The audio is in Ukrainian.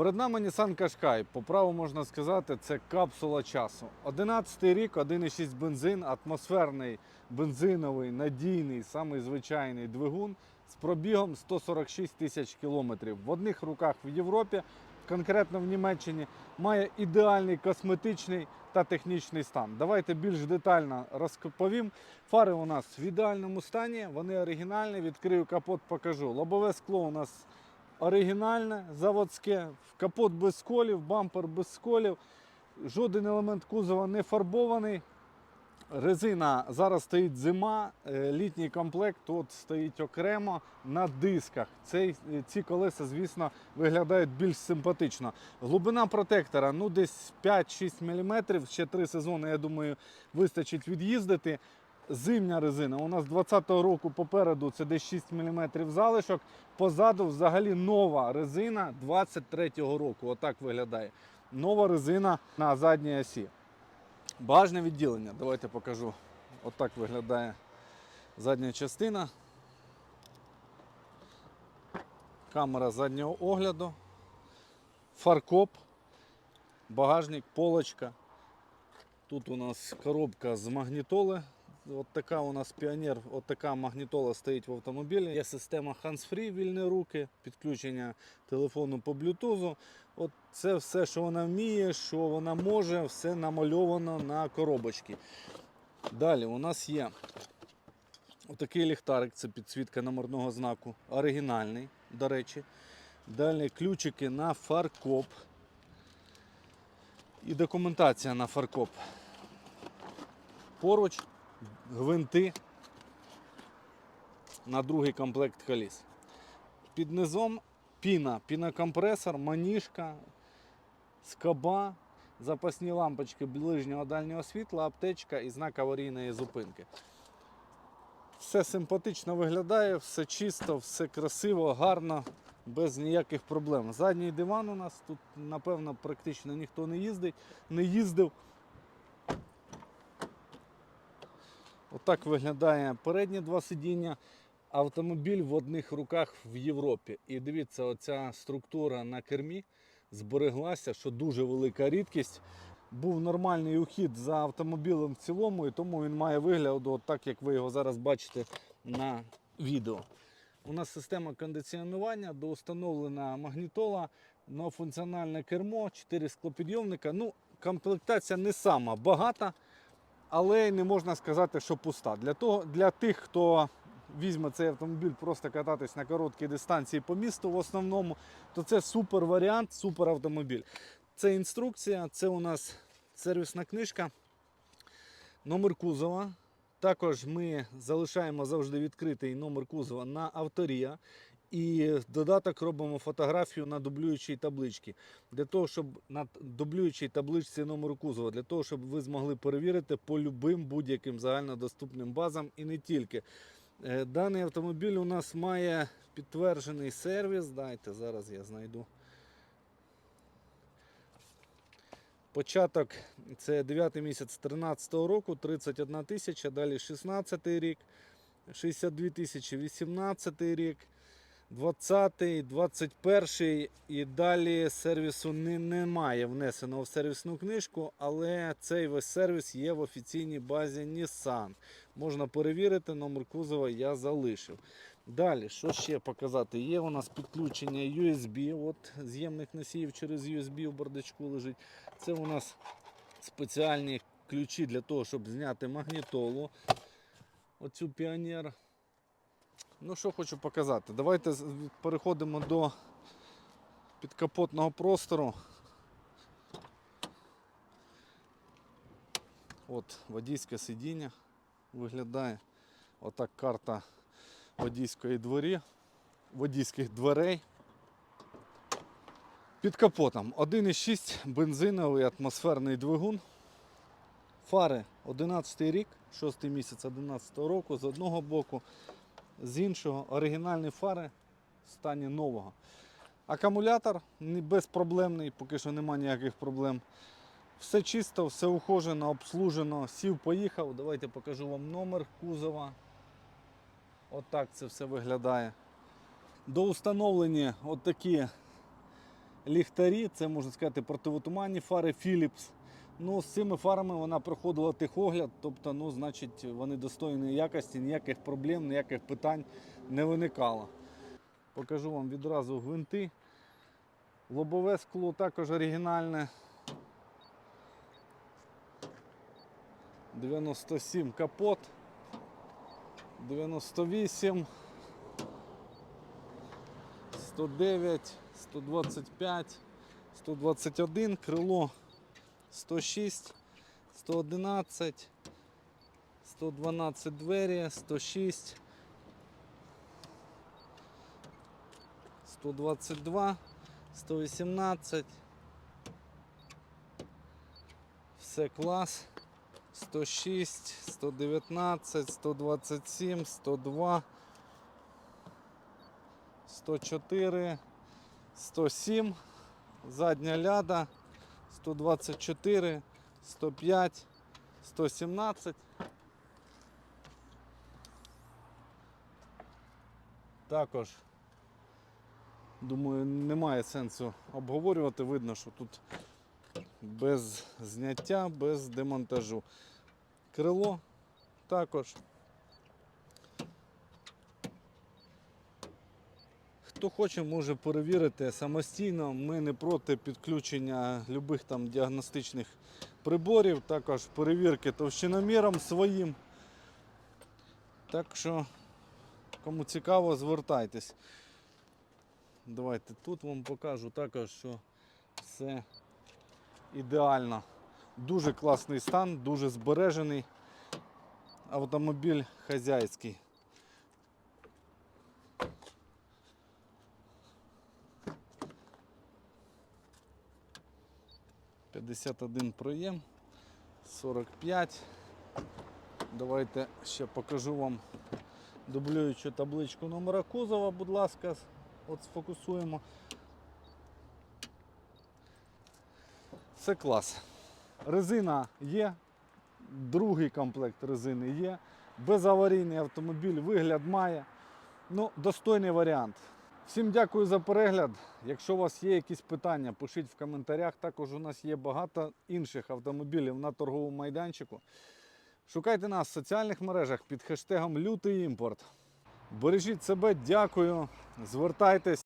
Перед нами Nissan Qashqai. По праву можна сказати, це капсула часу. 11 рік, 1,6 бензин, атмосферний, бензиновий, надійний, самий звичайний двигун з пробігом 146 тисяч кілометрів. В одних руках в Європі, конкретно в Німеччині, має ідеальний косметичний та технічний стан. Давайте більш детально розповім. Фари у нас в ідеальному стані, вони оригінальні. Відкрию капот, покажу. Лобове скло у нас оригінальне, заводське, капот без сколів, бампер без сколів, жоден елемент кузова не фарбований. Резина зараз стоїть зима, е, літній комплект от стоїть окремо на дисках. Цей, ці колеса, звісно, виглядають більш симпатично. Глибина протектора ну десь 5-6 мм. Ще три сезони, я думаю, вистачить від'їздити. Зимня резина. У нас 20-го року попереду це десь 6 мм залишок. Позаду взагалі нова резина 23-го року. Отак виглядає. Нова резина на задній осі. Багажне відділення. Давайте покажу. Отак виглядає задня частина. Камера заднього огляду. Фаркоп, багажник, полочка. Тут у нас коробка з магнітоли. От така у нас піонер, от така магнітола стоїть в автомобілі. Є система hands-free, вільні руки, підключення телефону по блютузу. От це все, що вона вміє, що вона може, все намальовано на коробочці. Далі у нас є отакий ліхтарик, це підсвітка номерного знаку, оригінальний, до речі. Далі ключики на фаркоп. І документація на фаркоп. Поруч гвинти на другий комплект коліс. Під низом піна, пінокомпресор, маніжка, скоба, запасні лампочки ближнього дальнього світла, аптечка і знак аварійної зупинки. Все симпатично виглядає, все чисто, все красиво, гарно, без ніяких проблем. Задній диван у нас тут, напевно, практично ніхто не їздить, не їздив. Отак виглядає передні два сидіння. Автомобіль в одних руках в Європі. І дивіться, оця структура на кермі збереглася, що дуже велика рідкість. Був нормальний ухід за автомобілем в цілому, і тому він має вигляд, так як ви його зараз бачите на відео. У нас система кондиціонування, доустановлена магнітола, функціональне кермо, 4 склопідйомника. Ну, комплектація не сама багата але не можна сказати, що пуста. Для, того, для тих, хто візьме цей автомобіль просто кататись на короткій дистанції по місту в основному, то це супер варіант, супер автомобіль. Це інструкція, це у нас сервісна книжка, номер кузова. Також ми залишаємо завжди відкритий номер кузова на авторія. І додаток робимо фотографію на дублюючій табличці. Для того, щоб на дублюючій табличці номеру кузова, для того, щоб ви змогли перевірити по любим будь-яким загальнодоступним базам і не тільки. Е, Даний автомобіль у нас має підтверджений сервіс. Дайте зараз я знайду. Початок це 9 місяць 13 року, 31 тисяча, далі 16 рік, 62 тисячі 18 рік. 20-й, 21-й і далі сервісу не, немає внесеного в сервісну книжку, але цей весь сервіс є в офіційній базі Nissan. Можна перевірити, номер кузова я залишив. Далі, що ще показати? Є у нас підключення USB, от з'ємних носіїв через USB у бардачку лежить. Це у нас спеціальні ключі для того, щоб зняти магнітолу. Оцю піонер. Ну, що хочу показати. Давайте переходимо до підкапотного простору. От водійське сидіння виглядає. Отак карта водійської дворі, водійських дверей. Під капотом 1,6 бензиновий атмосферний двигун. Фари 11 рік, 6 місяць 11 року з одного боку з іншого оригінальні фари в стані нового. Акумулятор безпроблемний, поки що немає ніяких проблем. Все чисто, все ухожено, обслужено, сів, поїхав. Давайте покажу вам номер кузова. Отак це все виглядає. До установлені отакі ліхтарі, це можна сказати противотуманні фари Philips. Ну, з цими фарами вона проходила техогляд, тобто, ну, значить, вони достойні якості, ніяких проблем, ніяких питань не виникало. Покажу вам відразу гвинти. Лобове скло також оригінальне. 97 капот. 98. 109, 125, 121, крило 106, 111, 112 двері, 106, 122, 118. Все клас. 106, 119, 127, 102, 104, 107, задня ляда, 124, 105, 117. Також, думаю, немає сенсу обговорювати. Видно, що тут без зняття, без демонтажу. Крило також. Хто хоче, може перевірити самостійно. Ми не проти підключення любих там діагностичних приборів, також перевірки товщиноміром своїм. Так що, кому цікаво, звертайтесь. Давайте тут вам покажу також, що все ідеально. Дуже класний стан, дуже збережений. Автомобіль хазяйський. П'ятдесят один проєм, 45. Давайте ще покажу вам дублюючу табличку номера кузова, будь ласка, от сфокусуємо. Це клас. Резина є, другий комплект резини є. Безаварійний автомобіль, вигляд має. Ну, достойний варіант. Всім дякую за перегляд. Якщо у вас є якісь питання, пишіть в коментарях. Також у нас є багато інших автомобілів на торговому майданчику. Шукайте нас в соціальних мережах під хештегом Лютий імпорт. Бережіть себе, дякую. Звертайтесь.